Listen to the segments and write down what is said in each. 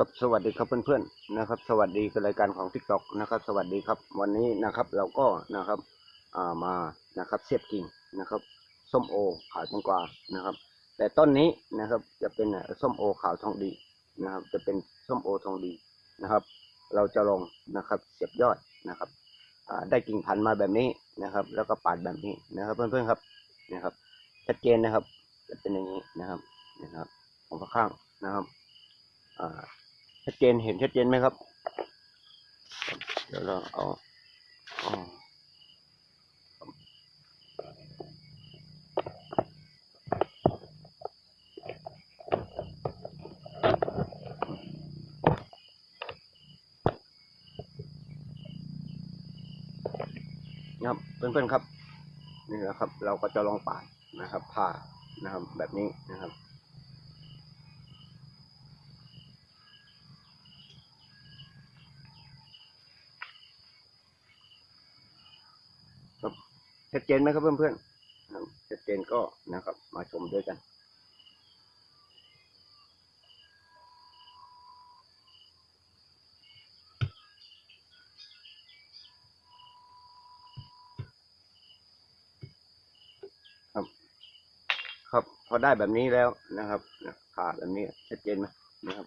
ครับสวัสดีครับเพื่อนๆนะครับ สวัสดีกับรายการของ t ิ k t o k นะครับ สวัสดีครับ วันนี้นะครับเราก็นะครับอ่ามานะครับเสียบกิ่งนะครับส้มโอขาวแตงกวานะครับ แต่ต้นนี้นะครับจะเป็นส้มโอขาวทองดีนะครับ จะเป็นส้มโอทองดีนะครับ เราจะลองนะครับเสียบยอดนะครับอ่าได้กิ่งพันธุ์มาแบบนี้นะครับ แล้วก็ปาดแบบนี้นะครับ เพื่อนๆครับนะครับชัดเจนนะครับ จะเป็นอย่างนี้นะครับนะครับของข้างนะครับ อ่า ชัดเจนเห็นชัดเจนไหมครับ เดี๋ยวเราเอาเอานะครับเพื่อนๆครับ นี่นะครับ เราก็จะลองปาดนะครับผ่านะครับแบบนี้นะครับ ชัดเจนไหมครับเพื่อนๆนะครับชัดเจนก็นะครับ มาชมด้วยกันครับครับพอได้แบบนี้แล้วนะครับผ่าแบบนี้ชัดเจนไหมนะครับ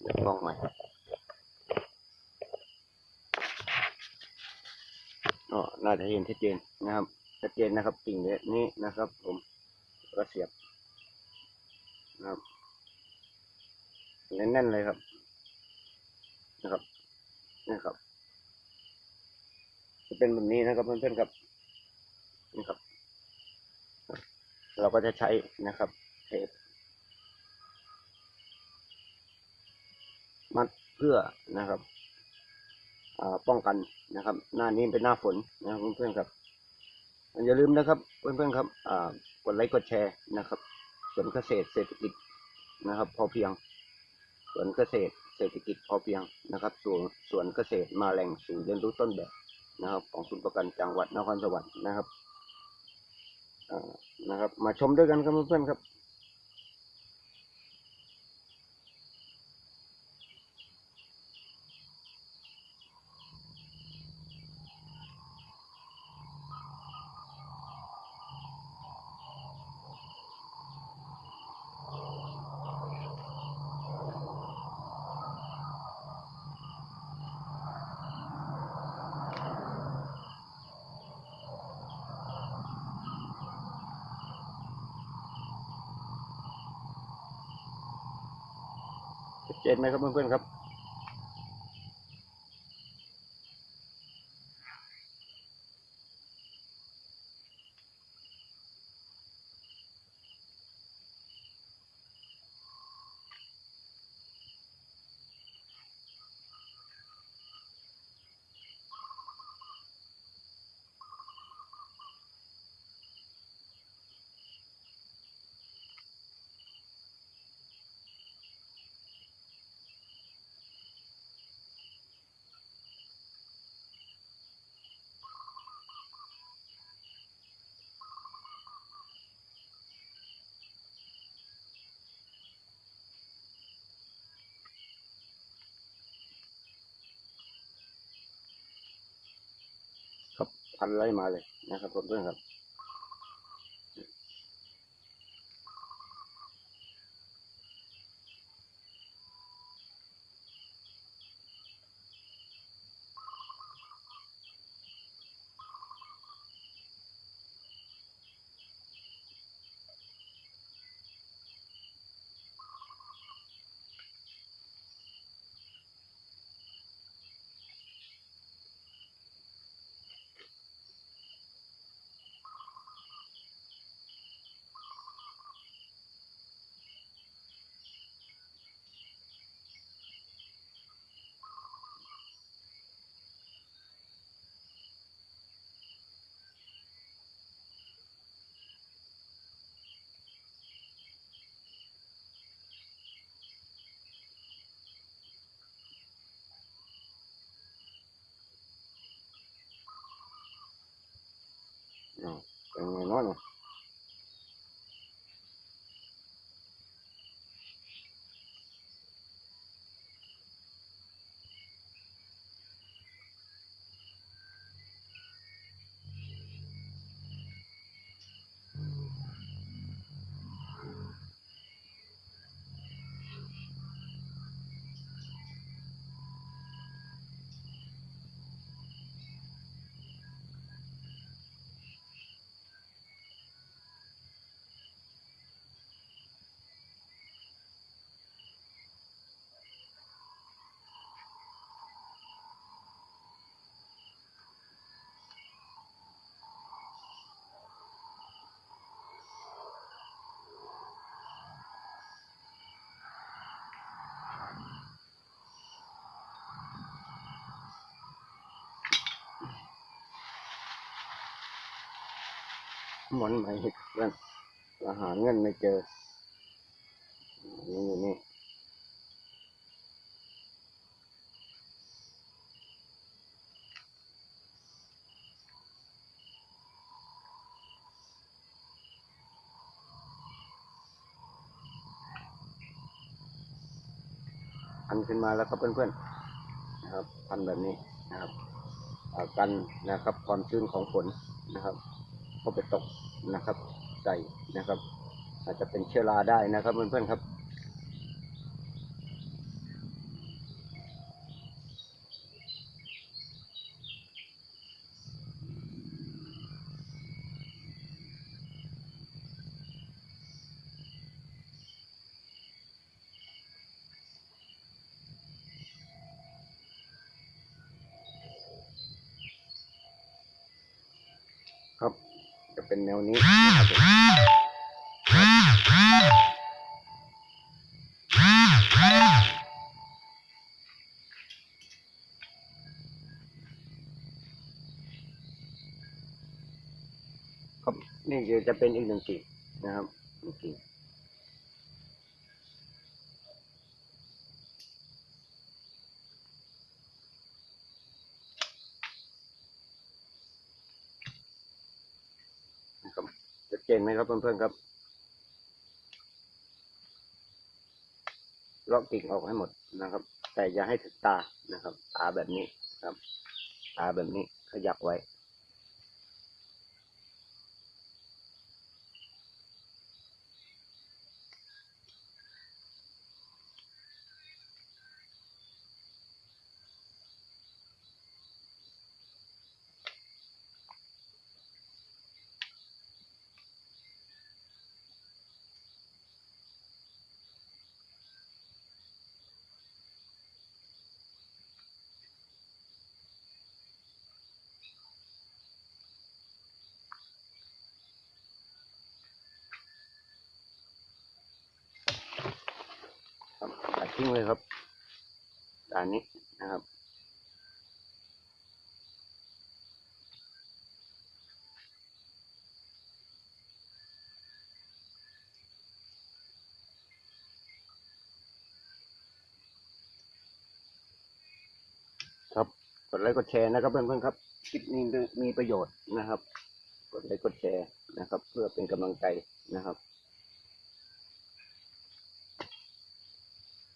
เดี๋ยวกล้องใหม่ ก็ น่าจะเห็นชัดเจนนะครับชัดเจนนะครับกิ่งเนี้ยนี้นะครับ ผมก็เสียบนะครับแน่นๆเลยครับ นะครับนี่ครับ จะเป็นแบบนี้นะครับเพื่อนๆครับนี่ครับ เราก็จะใช้นะครับเทปมัดเพื่อนะครับ ป้องกันนะครับ หน้านี้เป็นหน้าฝนนะครับเพื่อนๆครับอย่าลืมนะครับเพื่อนๆครับกดไลค์กดแชร์นะครับสวนเกษตรเศรษฐกิจนะครับ พอเพียงสวนเกษตรเศรษฐกิจพอเพียงนะครับสวนสวนเกษตรมาแหล่งศูนย์เรียนรู้ต้นแบบนะครับ ของศูนย์ประกันจังหวัดนครสวรรค์นะครับนะครับ มาชมด้วยกันครับเพื่อนๆครับ เจนไหมครับเพื่อนๆครับ ครับ พันไล่มาเลยนะครับเพื่อนครับ หมอนใหม่เพื่อนอาหารเงินไม่เจอ นี่อยู่นี่พันขึ้นมาแล้วครับเพื่อนๆนะครับพันแบบนี้นะครับกันนะครับความชื้นของฝนนะครับ ก็ไปตกนะครับใส่นะครับ อาจจะเป็นเชื้อราได้นะครับเพื่อนๆครับ จะ เป็นแนวนี้นะครับนี่จะเป็นอีกหนึ่งกิ่งนะครับหนึ่งกิ่งนะครับจะเจ นไหมครับเพื่อนๆครับเลาะกิ่งออกให้หมดนะครับ แต่อย่าให้ถึงตานะครับ ตาแบบนี้ครับ ตาแบบนี้ขยับไว้ ทิ้งเลยครับด้านนี้นะครับครับ กดไลค์กดแชร์นะครับเพื่อนๆครับ คลิปนี้มีประโยชน์นะครับ กดไลค์กดแชร์นะครับ เพื่อเป็นกำลังใจนะครับ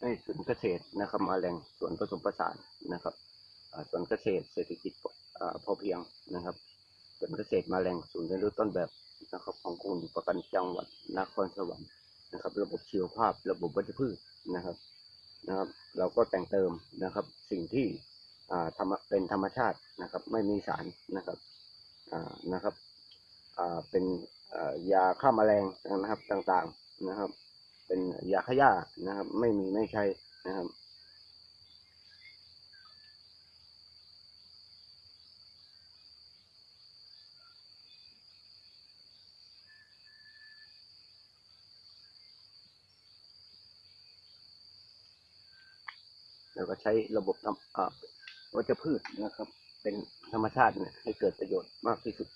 ให้ศูนย์เกษตรนะครับมาแหล่งสวนผสมผสานนะครับอ่าสวนเกษตรเศรษฐกิจพอเพียงนะครับสวนเกษตรมาแหล่งศูนย์เรียนรู้ต้นแบบนะครับของกรมประกันจังหวัดนครสวรรค์นะครับ ระบบชีวภาพ ระบบวัชพืชนะครับนะครับ เราก็แต่งเติมนะครับสิ่งที่อ่าธรรมเป็นธรรมชาตินะครับ ไม่มีสารนะครับนะครับเป็นยาฆ่าแมลงนะครับต่างๆนะครับ เป็นยาฆ่าหญ้านะครับ ไม่มีไม่ใช้นะครับแล้วก็ใช้ระบบทำวัชพืชนะครับ เป็นธรรมชาติเนี่ยให้เกิดประโยชน์มากที่สุด